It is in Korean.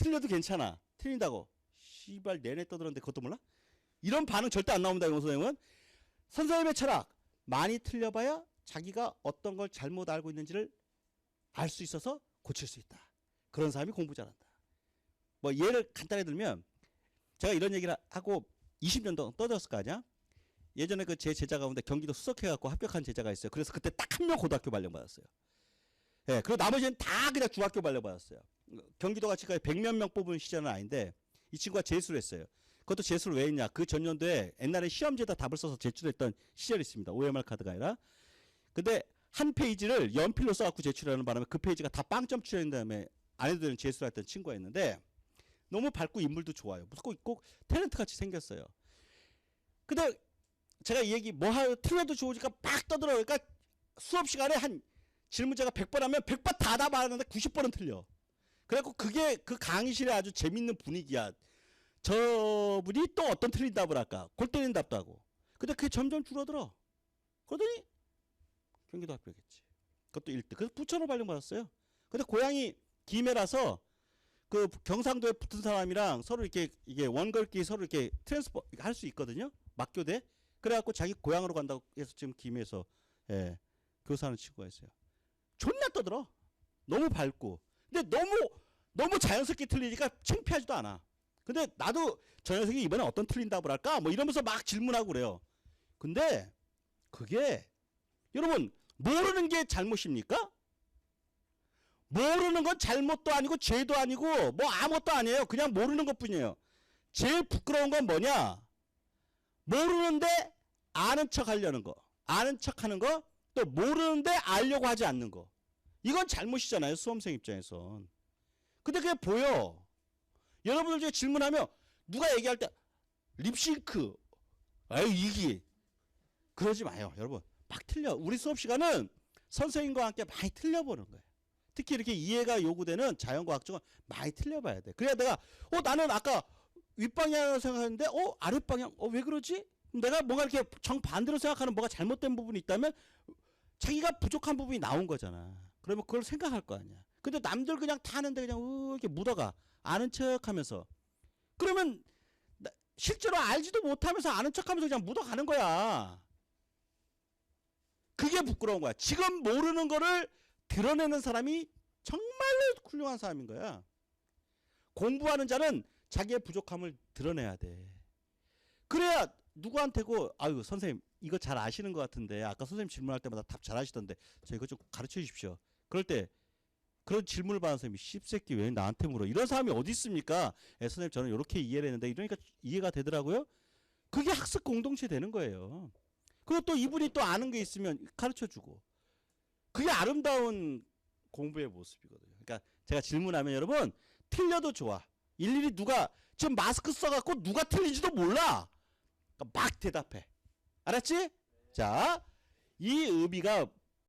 틀려도 괜찮아. 틀린다고. 씨발 내내 떠들었는데 그것도 몰라? 이런 반응 절대 안 나옵니다. 영어 선생님은. 선생님의 철학. 많이 틀려봐야 자기가 어떤 걸 잘못 알고 있는지를 알 수 있어서 고칠 수 있다. 그런 사람이 공부 잘한다. 뭐 예를 간단히 들면 제가 이런 얘기를 하고 20년 동안 떠들었을 거 아니야? 예전에 그 제 제자 가운데 경기도 수석해갖고 합격한 제자가 있어요. 그래서 그때 딱 한 명 고등학교 발령 받았어요. 예, 그리고 나머지는 다 그냥 중학교 발령 받았어요. 경기도가 지금까지 100몇 명 뽑은 시절은 아닌데 이 친구가 재수를 했어요. 그것도 재수를 왜 했냐? 그 전년도에 옛날에 시험지에다 답을 써서 제출했던 시절이 있습니다. OMR 카드가 아니라. 근데 한 페이지를 연필로 써갖고 제출하는 바람에 그 페이지가 다 빵점 추려진 다음에 아내들은 재수를 했던 친구가 있는데 너무 밝고 인물도 좋아요. 무슨 꼭 탤런트 같이 생겼어요. 근데 제가 이 얘기 뭐 하요 틀려도 좋으니까 막 떠들어. 그러니까 수업 시간에 한 질문제가 100번 하면 100번 다 답하는데 90번은 틀려. 그래갖고 그게 그 강의실에 아주 재밌는 분위기야. 저분이 또 어떤 틀린 답을 할까? 골 때리는 답도 하고. 근데 그게 점점 줄어들어. 그러더니 경기도 합격했지. 그것도 1등. 그래서 부천으로 발령받았어요. 근데 고향이 김해라서 그 경상도에 붙은 사람이랑 서로 이렇게 이게 원걸끼리 서로 이렇게 트랜스퍼 할 수 있거든요. 막교대. 그래갖고 자기 고향으로 간다고 해서 지금 김해에서 예, 교사하는 친구가 있어요. 존나 떠들어. 너무 밝고. 근데 너무 너무 자연스럽게 틀리니까 창피하지도 않아. 근데 나도 저 녀석이 이번에 어떤 틀린 답을 할까? 뭐 이러면서 막 질문하고 그래요. 근데 그게 여러분 모르는 게 잘못입니까? 모르는 건 잘못도 아니고 죄도 아니고 뭐 아무것도 아니에요. 그냥 모르는 것뿐이에요. 제일 부끄러운 건 뭐냐? 모르는데 아는 척 하려는 거. 아는 척 하는 거. 또 모르는데 알려고 하지 않는 거. 이건 잘못이잖아요. 수험생 입장에선. 근데 그게 보여. 여러분들 중에 질문하면 누가 얘기할 때 립싱크. 아유 이기. 그러지 마요. 여러분. 막 틀려. 우리 수업 시간은 선생님과 함께 많이 틀려보는 거예요. 특히 이렇게 이해가 요구되는 자연과학적은 많이 틀려봐야 돼. 그래야 내가 어 나는 아까 윗방향을 생각했는데 어 아랫방향 어 왜 그러지? 내가 뭔가 이렇게 정반대로 생각하는 뭐가 잘못된 부분이 있다면 자기가 부족한 부분이 나온 거잖아. 그러면 그걸 생각할 거 아니야. 근데 남들 그냥 타는데 그냥 어, 이렇게 묻어가 아는 척하면서 그러면 나- 실제로 알지도 못하면서 아는 척하면서 그냥 묻어가는 거야. 그게 부끄러운 거야. 지금 모르는 거를 드러내는 사람이 정말로 훌륭한 사람인 거야. 공부하는 자는 자기의 부족함을 드러내야 돼. 그래야 누구한테고 아유 선생님 이거 잘 아시는 것 같은데 아까 선생님 질문할 때마다 답 잘 하시던데 저 이거 좀 가르쳐 주십시오. 그럴 때 그런 질문을 받은 선생님이 씹새끼 왜 나한테 물어 이런 사람이 어디 있습니까? 예, 선생님 저는 이렇게 이해를 했는데 이러니까 이해가 되더라고요. 그게 학습 공동체 되는 거예요. 그리고 또 이분이 또 아는 게 있으면 가르쳐 주고 그게 아름다운 공부의 모습이거든요. 그러니까 제가 질문하면 여러분 틀려도 좋아. 일일이 누가 지금 마스크 써갖고 누가 틀린지도 몰라. 그러니까 막 대답해. 알았지? 자, 이 의미가